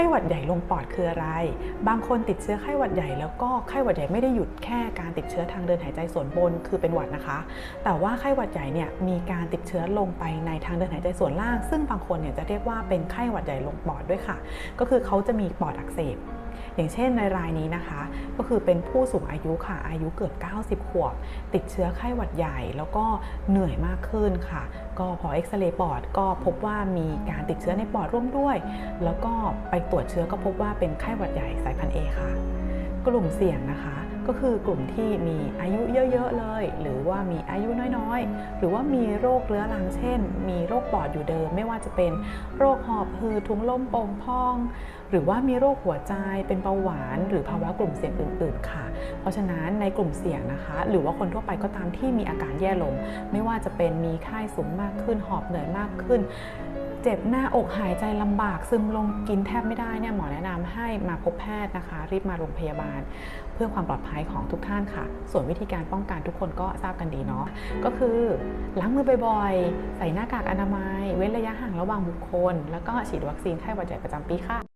ข้หวัดใหญ่ลงปอดคืออะไร บางคนติดเชื้อไข้หวัดใหญ่แล้วก็ไข้หวัดใหญ่ไม่ได้หยุดแค่การติดเชื้อทางเดินหายใจส่วนบนคือเป็นหวัดนะคะ แต่ว่าไข้หวัดใหญ่เนี่ยมีการติดเชื้อลงไปในทางเดินหายใจส่วนล่าง ซึ่งบางคนเนี่ยจะเรียกว่าเป็นไข้หวัดใหญ่ลงปอดด้วยค่ะ ก็คือเขาจะมีปอดอักเสบ อย่างเช่นในรายนี้นะคะ ก็คือเป็นผู้สูงอายุค่ะ อายุเกือบ 90 ขวบ ติดเชื้อไข้หวัดใหญ่ แล้วก็เหนื่อยมากขึ้นค่ะ ก็พอเอ็กซเรย์ปอดก็พบว่ามีการติดเชื้อในปอดร่วมด้วย แล้วก็ไปตรวจเชื้อก็พบว่าเป็นไข้หวัดใหญ่สายพันธุ์เอค่ะ กลุ่มเสี่ยงนะคะ ก็คือกลุ่มที่มีอายุเยอะๆเลย หรือว่ามีอายุน้อยๆ หรือว่ามีโรคเรื้อรังเช่น มีโรคปอดอยู่เดิม ไม่ว่าจะเป็นโรคหอบหืดถุงลมโป่งพอง หรือว่ามีโรคหัวใจเป็นเบาหวาน หรือภาวะกลุ่มเสี่ยงอื่น ๆ ค่ะ เพราะฉะนั้นในกลุ่มเสี่ยงนะคะ หรือว่าคนทั่วไปก็ตามที่มีอาการแย่ลง ไม่ว่าจะเป็นมีไข้สูงมากขึ้นหอบเหนื่อยมากขึ้น เจ็บหน้าอกหายใจลำบากซึมลงกินแทบไม่ได้เนี่ยหมอแนะนำให้มาพบแพทย์นะคะ รีบมาโรงพยาบาล เพื่อความปลอดภัยของทุกท่านค่ะ ส่วนวิธีการป้องกันทุกคนก็ทราบกันดีเนาะก็คือล้างมือบ่อยๆ ใส่หน้ากากอนามัย เว้นระยะห่างระหว่างบุคคล แล้วก็ฉีดวัคซีนไข้หวัดใหญ่ประจำปีค่ะ